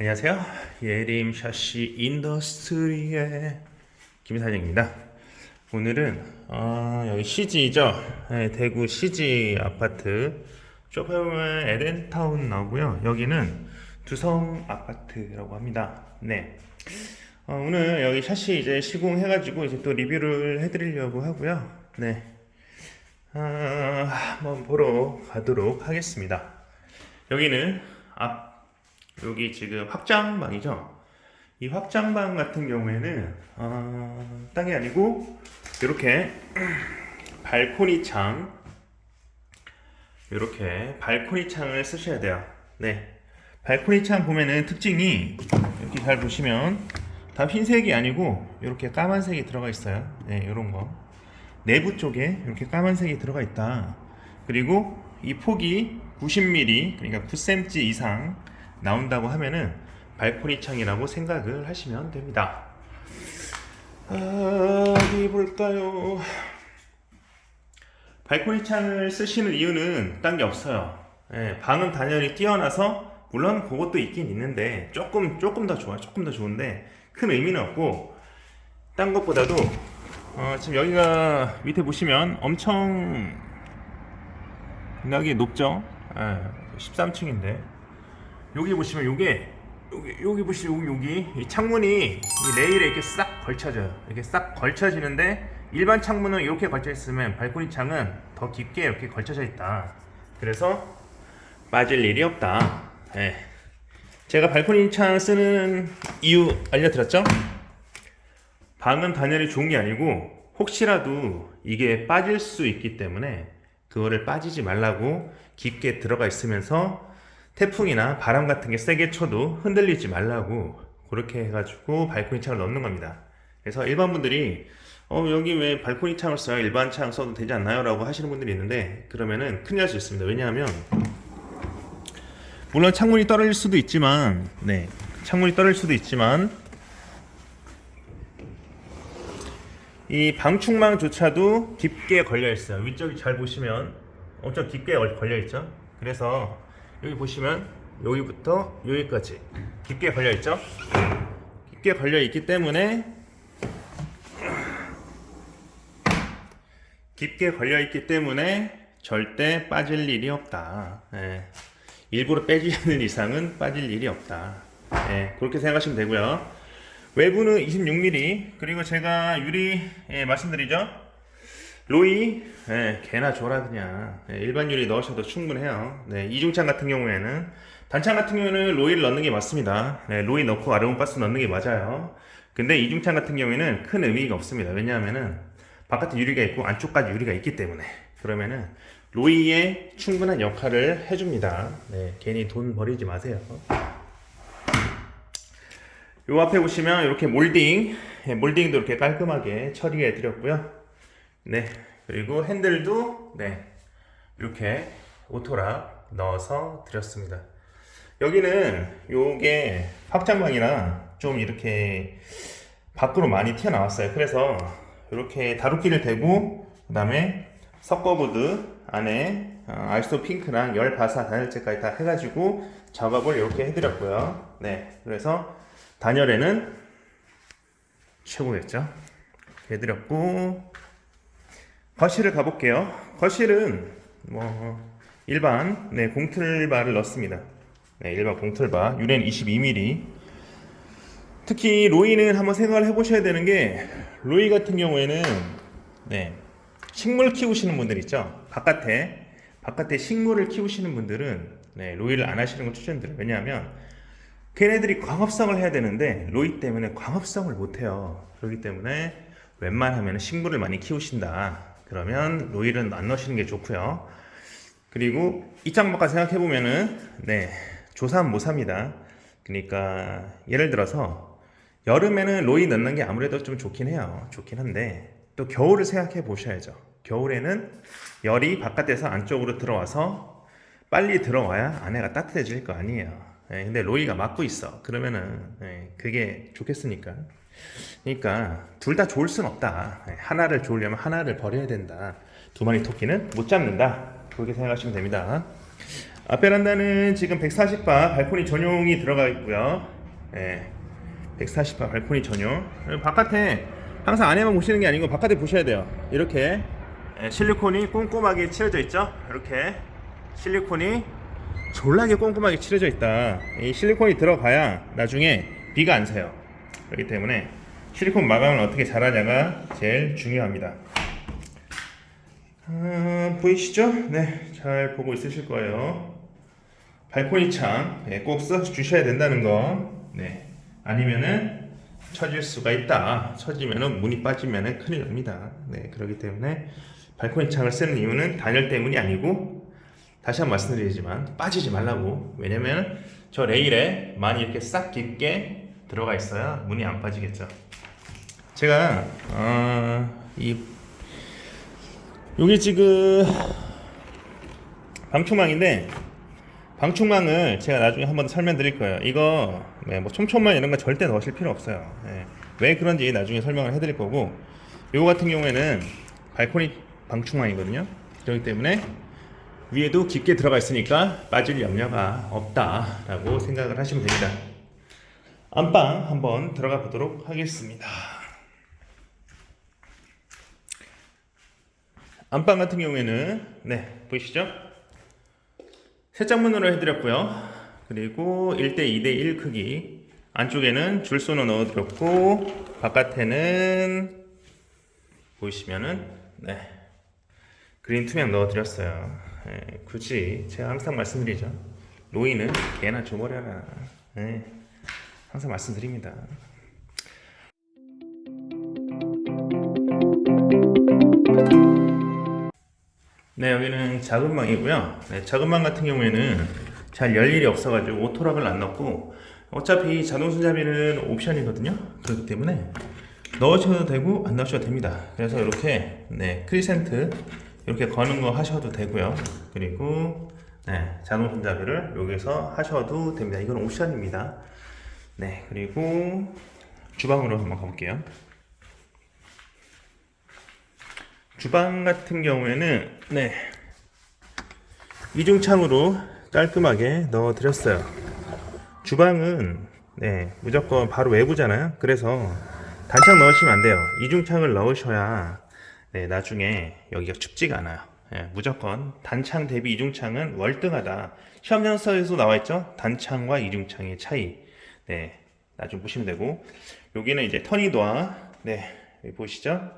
안녕하세요. 예림 샤시 인더스트리의 김사장입니다. 오늘은 어, 여기 CG죠. 네, 대구 CG 아파트. 쇼파에 보면 에덴타운 나오고요. 여기는 두성 아파트라고 합니다. 네. 어, 오늘 여기 샤시 이제 시공해가지고 이제 또 리뷰를 해드리려고 하고요. 네. 아, 한번 보러 가도록 하겠습니다. 여기는 앞 여기 지금 확장방이죠. 이 확장방 같은 경우에는 어, 땅이 아니고 이렇게 발코니 창 이렇게 발코니 창을 쓰셔야 돼요. 네, 발코니 창 보면은 특징이 이렇게 잘 보시면 다 흰색이 아니고 이렇게 까만색이 들어가 있어요. 네, 이런 거 내부 쪽에 이렇게 까만색이 들어가 있다. 그리고 이 폭이 90mm 그러니까 9cm 이상 나온다고 하면은 발코니 창이라고 생각을 하시면 됩니다. 아, 어디 볼까요? 발코니 창을 쓰시는 이유는 딴 게 없어요. 예, 방음 단열이 뛰어나서 물론 그것도 있긴 있는데 조금 조금 더 좋아요. 조금 더 좋은데 큰 의미는 없고 딴 것보다도 어, 지금 여기가 밑에 보시면 엄청 나게 높죠? 예, 13층인데 여기 보시면 요게 여기 여기 보시면 여기 이 창문이 이 레일에 이렇게 싹 걸쳐져요. 이렇게 싹 걸쳐지는데 일반 창문은 이렇게 걸쳐 있으면 발코니 창은 더 깊게 이렇게 걸쳐져 있다. 그래서 빠질 일이 없다. 예. 제가 발코니 창 쓰는 이유 알려드렸죠? 방은 단열이 좋은 게 아니고 혹시라도 이게 빠질 수 있기 때문에 그거를 빠지지 말라고 깊게 들어가 있으면서 태풍이나 바람 같은 게 세게 쳐도 흔들리지 말라고 그렇게 해가지고 발코니 창을 넣는 겁니다. 그래서 일반 분들이 어 여기 왜 발코니 창을 써요? 일반 창 써도 되지 않나요? 라고 하시는 분들이 있는데 그러면은 큰일 날 수 있습니다. 왜냐하면 물론 창문이 떨어질 수도 있지만 네 창문이 떨어질 수도 있지만 이 방충망조차도 깊게 걸려 있어요. 위쪽이 잘 보시면 엄청 깊게 걸려 있죠. 그래서 여기 보시면 여기부터 여기까지 깊게 걸려 있죠. 깊게 걸려 있기 때문에 깊게 걸려 있기 때문에 절대 빠질 일이 없다. 예. 일부러 빼지는 이상은 빠질 일이 없다. 예, 그렇게 생각하시면 되고요. 외부는 26mm 그리고 제가 유리 예, 말씀드리죠. 로이 예, 개나 줘라 그냥 예, 일반 유리 넣으셔도 충분해요. 네, 이중창 같은 경우에는 단창 같은 경우에는 로이를 넣는 게 맞습니다. 네, 로이 넣고 아르곤 가스 넣는 게 맞아요. 근데 이중창 같은 경우에는 큰 의미가 없습니다. 왜냐하면은 바깥에 유리가 있고 안쪽까지 유리가 있기 때문에 그러면은 로이에 충분한 역할을 해줍니다. 네, 괜히 돈 버리지 마세요. 요 앞에 보시면 이렇게 몰딩, 예, 몰딩도 이렇게 깔끔하게 처리해 드렸고요. 네, 그리고 핸들도 네 이렇게 오토락 넣어서 드렸습니다. 여기는 요게 확장방이라 좀 이렇게 밖으로 많이 튀어나왔어요. 그래서 이렇게 다루기를 대고 그 다음에 석거보드 안에 어, 알소 핑크랑 열 바사 단열재까지 다 해가지고 작업을 이렇게 해드렸고요. 네, 그래서 단열에는 최고였죠. 해드렸고 거실을 가볼게요. 거실은 뭐 일반 네 공틀바를 넣습니다. 네 일반 공틀바 유렌 22mm. 특히 로이는 한번 생각을 해보셔야 되는 게 로이 같은 경우에는 네 식물 키우시는 분들 있죠. 바깥에 바깥에 식물을 키우시는 분들은 네 로이를 안 하시는 걸 추천드려요. 왜냐하면 걔네들이 광합성을 해야 되는데 로이 때문에 광합성을 못 해요. 그렇기 때문에 웬만하면 식물을 많이 키우신다. 그러면 로이를 안 넣으시는 게 좋고요. 그리고 입장바깥 생각해 보면은 네 조삼 모사입니다. 그러니까 예를 들어서 여름에는 로이 넣는 게 아무래도 좀 좋긴 해요. 좋긴 한데 또 겨울을 생각해 보셔야죠. 겨울에는 열이 바깥에서 안쪽으로 들어와서 빨리 들어와야 안에가 따뜻해질 거 아니에요. 예, 근데 로이가 막고 있어. 그러면은 예, 그게 좋겠으니까. 그러니까 둘 다 좋을 순 없다. 예, 하나를 좋으려면 하나를 버려야 된다. 두 마리 토끼는 못 잡는다. 그렇게 생각하시면 됩니다. 앞베란다는 지금 140바 발코니 전용이 들어가 있고요. 예. 140바 발코니 전용. 바깥에 항상 안에만 보시는 게 아니고 바깥에 보셔야 돼요. 이렇게 예, 실리콘이 꼼꼼하게 칠해져 있죠. 이렇게 실리콘이 졸라게 꼼꼼하게 칠해져 있다. 이 실리콘이 들어가야 나중에 비가 안 새요. 그렇기 때문에 실리콘 마감을 어떻게 잘하냐가 제일 중요합니다. 아, 보이시죠? 네, 잘 보고 있으실 거예요. 발코니 창, 네, 꼭 써주셔야 된다는 거. 네, 아니면은 처질 수가 있다. 처지면은 문이 빠지면은 큰일 납니다. 네, 그렇기 때문에 발코니 창을 쓰는 이유는 단열 때문이 아니고 다시 한 번 말씀드리지만 빠지지 말라고. 왜냐면 저 레일에 많이 이렇게 싹 깊게 들어가 있어야 문이 안 빠지겠죠. 제가 어, 이 여기 지금 방충망인데 방충망을 제가 나중에 한번 설명드릴 거예요. 이거 네, 뭐 촘촘한 이런 거 절대 넣으실 필요 없어요. 네. 왜 그런지 나중에 설명을 해드릴 거고 이거 같은 경우에는 발코니 방충망이거든요. 그렇기 때문에 위에도 깊게 들어가 있으니까 빠질 염려가 없다라고 생각을 하시면 됩니다. 안방 한번 들어가 보도록 하겠습니다. 안방 같은 경우에는 네 보이시죠? 세짝문으로 해드렸고요. 그리고 1대 2대 1 크기 안쪽에는 줄소는 넣어드렸고 바깥에는 보이시면은 네 그린 투명 넣어드렸어요. 네, 굳이 제가 항상 말씀드리죠. 노인은 개나 줘버려라. 네, 항상 말씀드립니다. 네, 여기는 작은 방이고요. 네, 작은 방 같은 경우에는 잘 열 일이 없어가지고 오토락을 안 넣고 어차피 자동 손잡이는 옵션이거든요. 그렇기 때문에 넣으셔도 되고 안 넣으셔도 됩니다. 그래서 이렇게 네, 크리센트 이렇게 거는 거 하셔도 되고요. 그리고 네, 자동 손잡이를 여기서 하셔도 됩니다. 이건 옵션입니다. 네, 그리고 주방으로 한번 가볼게요. 주방 같은 경우에는 네 이중창으로 깔끔하게 넣어 드렸어요. 주방은 네 무조건 바로 외부잖아요. 그래서 단창 넣으시면 안 돼요. 이중창을 넣으셔야 네 나중에 여기가 춥지가 않아요. 네, 무조건 단창 대비 이중창은 월등하다. 시험 장서에서 나와 있죠. 단창과 이중창의 차이. 네 나중 보시면 되고 여기는 이제 터니도어 네 여기 보시죠.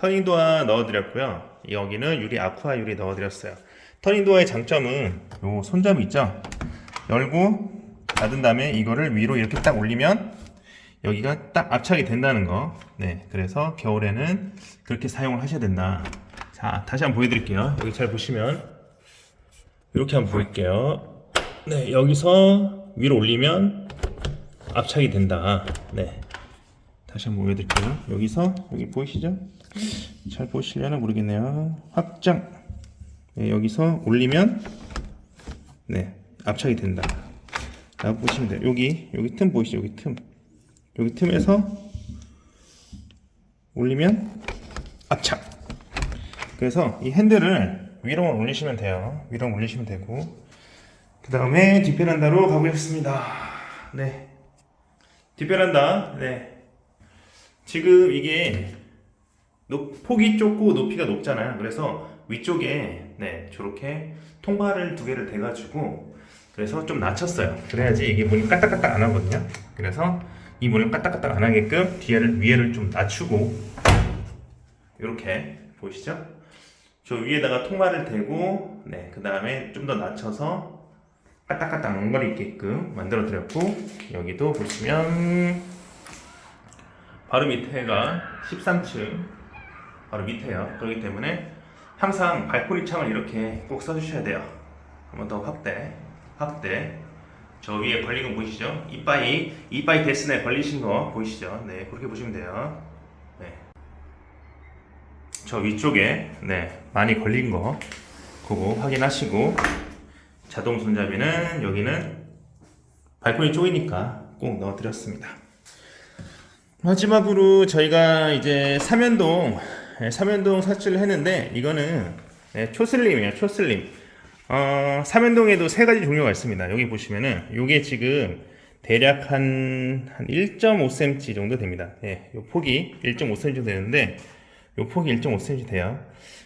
터닝도어 넣어드렸고요. 여기는 유리 아쿠아 유리 넣어드렸어요. 터닝도어의 장점은 요 손잡이 있죠? 열고 닫은 다음에 이거를 위로 이렇게 딱 올리면 여기가 딱 압착이 된다는 거. 네, 그래서 겨울에는 그렇게 사용을 하셔야 된다. 자, 다시 한번 보여드릴게요. 여기 잘 보시면 이렇게 한번 보일게요. 네, 여기서 위로 올리면 압착이 된다. 네, 다시 한번 보여드릴게요. 여기서 여기 보이시죠? 잘 보시려나 모르겠네요. 확장. 네, 여기서 올리면 네 압착이 된다. 라고 보시면 돼요. 여기 여기 틈 보이시죠? 여기 틈. 여기 틈에서 올리면 압착. 그래서 이 핸들을 위로만 올리시면 돼요. 위로 올리시면 되고 그 다음에 뒷베란다로 가보겠습니다. 네. 뒷베란다. 네. 지금 이게 높, 폭이 좁고 높이가 높잖아요. 그래서 위쪽에 네 저렇게 통발을 두 개를 대가지고 그래서 좀 낮췄어요. 그래야지 이게 문이 까딱까딱 안 하거든요. 그래서 이 문을 까딱까딱 안 하게끔 뒤에를 위에를 좀 낮추고 이렇게 보이시죠? 저 위에다가 통발을 대고 네그 다음에 좀 더 낮춰서 까딱까딱 안 거리 있게끔 만들어 드렸고 여기도 보시면 바로 밑에가 13층 바로 밑에요. 그렇기 때문에 항상 발코니 창을 이렇게 꼭 써주셔야 돼요. 한번 더 확대, 확대. 저 위에 걸린 거 보이시죠? 이빠이, 이빠이 데스네 걸리신 거 보이시죠? 네, 그렇게 보시면 돼요. 네. 저 위쪽에, 네, 많이 걸린 거, 그거 확인하시고, 자동 손잡이는 여기는 발코니 쪽이니까 꼭 넣어드렸습니다. 마지막으로 저희가 이제 삼연동 네, 삼연동 설치를 했는데 이거는 네, 초슬림이에요 초슬림 어, 삼연동에도 세 가지 종류가 있습니다. 여기 보시면은 요게 지금 대략 한, 한 1.5cm 정도 됩니다. 예, 요 폭이 1.5cm 정도 되는데 요 폭이 1.5cm 돼요.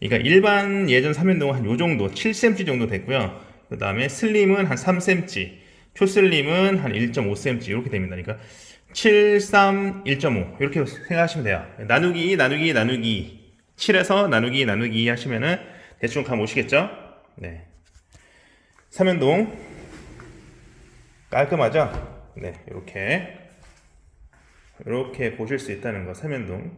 그러니까 일반 예전 삼연동은 한 요 정도 7cm 정도 됐고요. 그 다음에 슬림은 한 3cm, 초슬림은 한 1.5cm 이렇게 됩니다. 그러니까 7, 3, 1.5 이렇게 생각하시면 돼요. 나누기, 나누기, 나누기 7에서 나누기, 나누기 하시면은 대충 감 오시겠죠? 네. 삼연동 깔끔하죠? 네, 이렇게 이렇게 보실 수 있다는 거 삼연동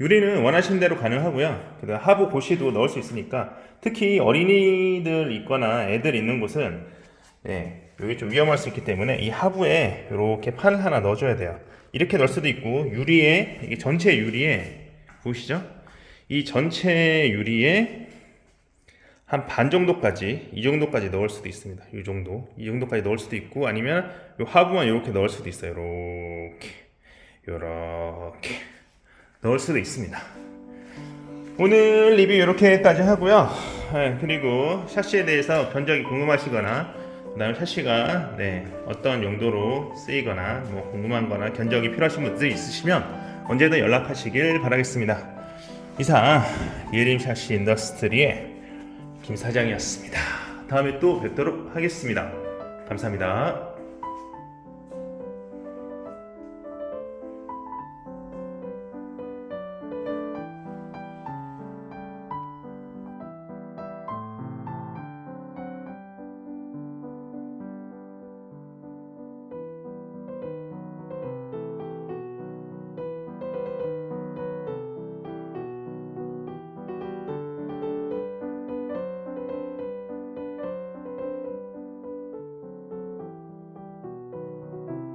유리는 원하시는 대로 가능하고요. 그다음 하부 고시도 넣을 수 있으니까 특히 어린이들 있거나 애들 있는 곳은 네, 여기 좀 위험할 수 있기 때문에 이 하부에 이렇게 판을 하나 넣어줘야 돼요. 이렇게 넣을 수도 있고 유리에 이게 전체 유리에 보이시죠? 이 전체 유리에 한 반 정도까지 이 정도까지 넣을 수도 있습니다. 이 정도 이 정도까지 넣을 수도 있고 아니면 요 하부만 이렇게 넣을 수도 있어요. 이렇게 이렇게 넣을 수도 있습니다. 오늘 리뷰 이렇게까지 하고요. 네, 그리고 샤시에 대해서 견적이 궁금하시거나 그 다음에 샤시가 네, 어떤 용도로 쓰이거나 뭐 궁금한 거나 견적이 필요하신 분들 있으시면 언제든 연락하시길 바라겠습니다. 이상 예림 샤시 인더스트리의 김 사장이었습니다. 다음에 또 뵙도록 하겠습니다. 감사합니다.